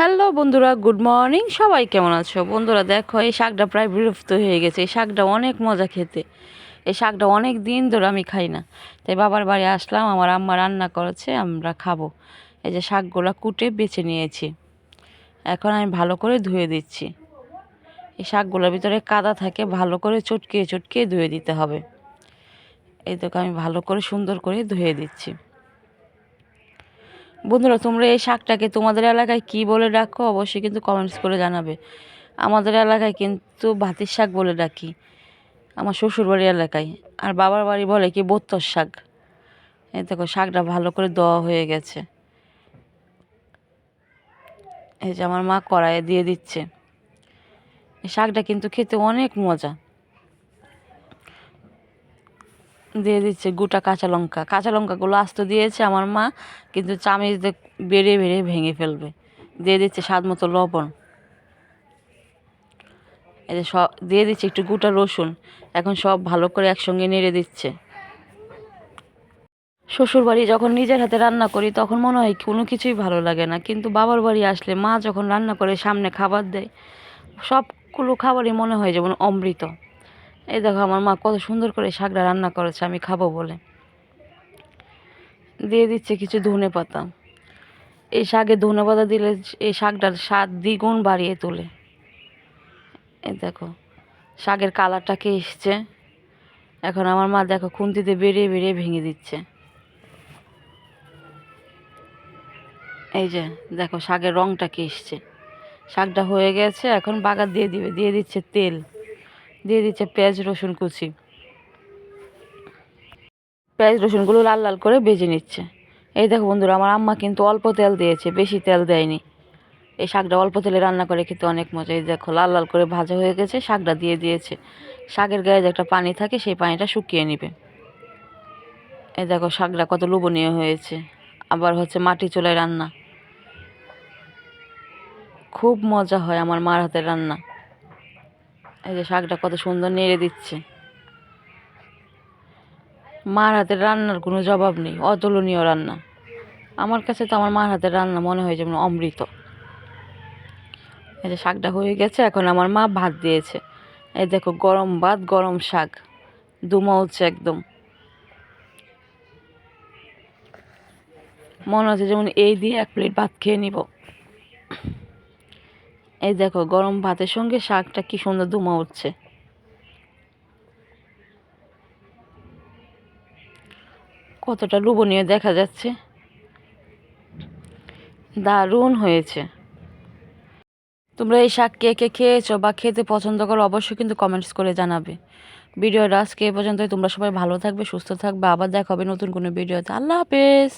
Hello বন্ধুরা, good morning. সবাই কেমন আছো? বন্ধুরা, দেখো, এই শাকটা প্রায় বিলুপ্ত হয়ে গেছে। এই শাকটা অনেক মজা খেতে। এই শাকটা অনেক দিন ধরে আমি খাই না। তাই বাবার বাড়ি আসলাম, আমার আম্মা রান্না করেছে, আমরা খাব। এই যে শাকগুলো কুটে বেছে নিয়েছি। এখন আমি ভালো করে ধুয়ে দিচ্ছি। এই শাকগুলোর ভিতরে কাদা থাকে, ভালো করে চটকিয়ে চটকিয়ে ধুয়ে দিতে হবে। এই তোকে আমি ভালো করে সুন্দর করে ধুয়ে দিচ্ছি। বন্ধুরা, তোমরা এই শাকটাকে তোমাদের এলাকায় কি বলে ডাকো? অবশ্যই কিন্তু কমেন্টস করে জানাবে। আমাদের এলাকায় কিন্তু ভাতির শাক বলে ডাকি। আমার শ্বশুরবাড়ির এলাকায়। আর বাবার বাড়ি বলে কি বত্তর শাক। এই দেখো, শাকটা ভালো করে দেওয়া হয়ে গেছে। এই যে আমার মা কড়াইয়ে দিয়ে দিচ্ছে। এই শাকটা কিন্তু খেতে অনেক মজা। দিয়ে দিচ্ছে গোটা কাঁচা লঙ্কা। কাঁচা লঙ্কাগুলো আস্ত দিয়েছে আমার মা, কিন্তু চামিচ দিয়ে বেড়ে বেড়ে ভেঙে ফেলবে। দিয়ে দিচ্ছে স্বাদ মতো লবণ। যে সব, দিয়ে দিচ্ছে একটু গোটা রসুন। এখন সব ভালো করে একসঙ্গে নেড়ে দিচ্ছে। শ্বশুর বাড়ি যখন নিজের হাতে রান্না করি, তখন মনে হয় কোনো কিছুই ভালো লাগে না। কিন্তু বাবার বাড়ি আসলে মা যখন রান্না করে সামনে খাবার দেয়, সবগুলো খাবারই মনে হয় যেমন অমৃত। এই দেখো, আমার মা কত সুন্দর করে শাকটা রান্না করেছে, আমি খাব বলে। দিয়ে দিচ্ছে কিছু ধনে পাতা। এই শাকে ধনে পাতা দিলে এই শাকটার স্বাদ দ্বিগুণ বাড়িয়ে তোলে। এই দেখো, শাকের কালারটাকে এসছে? এখন আমার মা দেখো, খুন্তিতে বেরিয়ে বেরিয়ে ভেঙে দিচ্ছে। এই যে, দেখো, শাকের রঙটা কি এসছে? শাকটা হয়ে গেছে, এখন বাগার দিয়ে দিবে, দিয়ে দিচ্ছে তেল। দিয়ে দিচ্ছে পেঁয়াজ, রসুন কুচি। পেঁয়াজ, রসুনগুলো লাল লাল করে ভেজে নিচ্ছে। এই দেখো বন্ধুরা, আমার আম্মা কিন্তু অল্প তেল দিয়েছে, বেশি তেল দেয়নি। এই শাকটা অল্প তেলে রান্না করে খেতে অনেক মজা। এই দেখো, লাল লাল করে ভাজা হয়ে গেছে, শাকটা দিয়ে দিয়েছে। শাকের গায়ে যে একটা পানি থাকে, সেই পানিটা শুকিয়ে নিবে। এই দেখো, শাকটা কত লোভনীয় হয়েছে। আবার হচ্ছে মাটি চুলায় রান্না। খুব মজা হয় আমার মার হাতের রান্না। এই যে শাকটা কত সুন্দর নেড়ে দিচ্ছে। মার হাতের রান্নার কোনো জবাব নেই, অতুলনীয় রান্না। আমার কাছে তো আমার মার হাতের রান্না মনে হয় যেমন অমৃত। এই যে শাকটা হয়ে গেছে, এখন আমার মা ভাত দিয়েছে। এই দেখো, গরম ভাত, গরম শাক। দুমা হচ্ছে একদম। মনে হচ্ছে যেমন এই দিয়ে এক প্লেট ভাত খেয়ে নিব। এই দেখো, গরম ভাতের সঙ্গে শাকটা কি সুন্দর দুমা উঠছে। কতটা লোভনীয় দেখা যাচ্ছে। দারুণ হয়েছে। তোমরা এই শাক কে কে খেয়েছো বা খেতে পছন্দ করো অবশ্যই কিন্তু কমেন্টস করে জানাবে। ভিডিওটা আজকে এ পর্যন্তই, তোমরা সবাই ভালো থাকবে, সুস্থ থাকবে, আবার দেখা হবে নতুন কোনো ভিডিওতে। আল্লাহ হাফেজ!